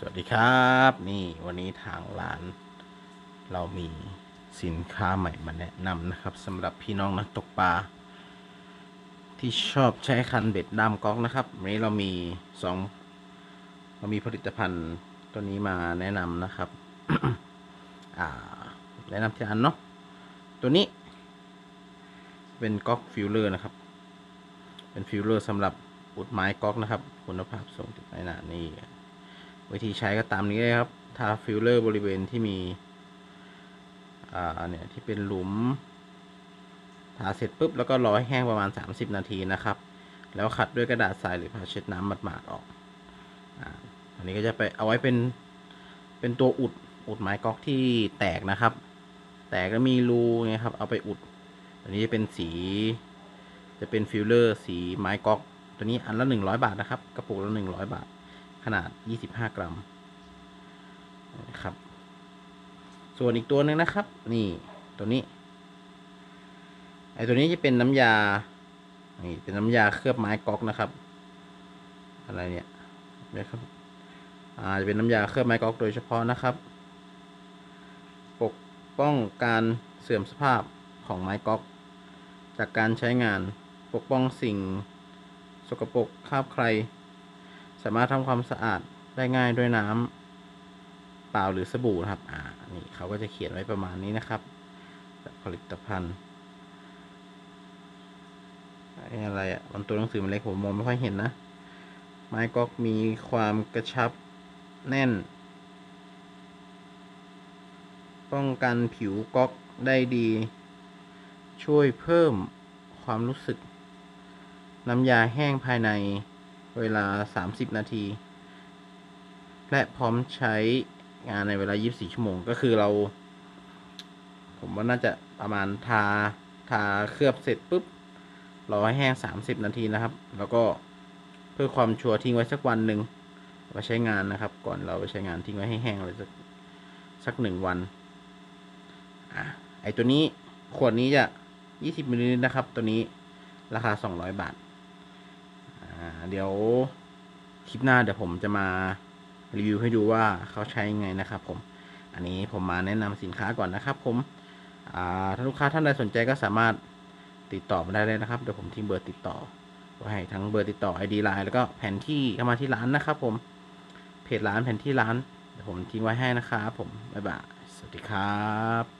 สวัสดีครับ นี่วันนี้ทางร้าน เรามีสินค้าใหม่มาแนะนำนะครับสำหรับพี่น้องนักตกปลาที่ชอบใช้คันเบ็ดดามก๊อกนะครับวันนี้เรามีสองเรามีผลิตภัณฑ์ตัวนี้มาแนะนำนะครับแนะนำที่อันเนาะตัวนี้ เป็นก๊อกฟิลเลอร์นะครับ เป็นฟิลเลอร์สำหรับอุดไม้ก๊อกนะครับ คุณภาพส่งถึงขนาดนี้ วิธีใช้ก็ตามนี้เลยครับ ทาฟิลเลอร์บริเวณที่มี อ่า เนี่ย ที่เป็นหลุม ทาเสร็จปุ๊บ แล้วก็รอให้แห้งประมาณ 30 นาทีนะครับ แล้วขัดด้วยกระดาษทรายหรือผ้าเช็ดน้ำหมาดๆออก อ่า อันนี้ก็จะไปเอาไว้เป็น เป็นตัวอุด อุดไม้ก๊อกที่แตกนะครับ แตกก็มีรูไงครับ เอาไปอุด อันนี้จะเป็นสี จะเป็นฟิลเลอร์ สีไม้ก๊อก ตัวนี้อันละ 100 บาทนะครับ กระปุกละ 100 บาท ขนาด 25 กรัมนะครับ ส่วนอีกตัวหนึ่งนะครับ นี่ตัวนี้ ไอตัวนี้จะเป็นน้ำยา นี่เป็นน้ำยาเคลือบไม้ก๊อกนะครับ อะไรเนี่ยนะครับอ่าจะเป็นน้ำยาเคลือบไม้ก๊อกโดยเฉพาะนะครับ ปกป้องการเสื่อมสภาพของไม้ก๊อก จากการใช้งานปกป้องสิ่งสกปรกคราบใคร สามารถทำความสะอาดได้ง่ายด้วยน้ำเปล่าหรือสบู่นะครับ อ่า นี่เขาก็จะเขียนไว้ประมาณนี้นะครับ ผลิตภัณฑ์ไอ้อะไรอะ่ะมันตัวหนังสือมันเล็กผมมองไม่ค่อยเห็นนะ ไม้ก๊อกมีความกระชับแน่น ป้องกันผิวก๊อกได้ดี ช่วยเพิ่มความรู้สึก น้ำยาแห้งภายใน เวลา 30 นาที และพร้อมใช้งานในเวลา 24 ชั่วโมง ก็คือเรา ผมว่าน่าจะประมาณทา ทาเคลือบเสร็จปุ๊บ รอให้แห้ง 30 นาทีนะครับ แล้วก็เพื่อความชัวร์ทิ้งไว้สักวันหนึ่งไว้ใช้งานนะครับ ก่อนเราไปใช้งานทิ้งไว้ให้แห้งเลยสักสักหนึ่งวันอะไอตัวนี้ขวดนี้จะ 20มิลลิลิตรนะครับ ตัวนี้ราคา 200 บาท เดี๋ยวคลิปหน้าเดี๋ยวผมจะมารีวิวให้ดูว่าเขาใช้ยังไงนะครับ ผม อันนี้ผมมาแนะนำสินค้าก่อนนะครับ ผมอ่าถ้าลูกค้าท่านใดสนใจก็สามารถติดต่อมาได้เลยนะครับ เดี๋ยวผมทิ้งเบอร์ติดต่อไว้ให้ทั้งเบอร์ติดต่อ ID Line แล้วก็แผนที่เข้ามาที่ร้านนะครับ ผม เพจร้านแผนที่ร้าน เดี๋ยวผมทิ้งไว้ให้นะครับ ผม บ๊ายบาย สวัสดีครับ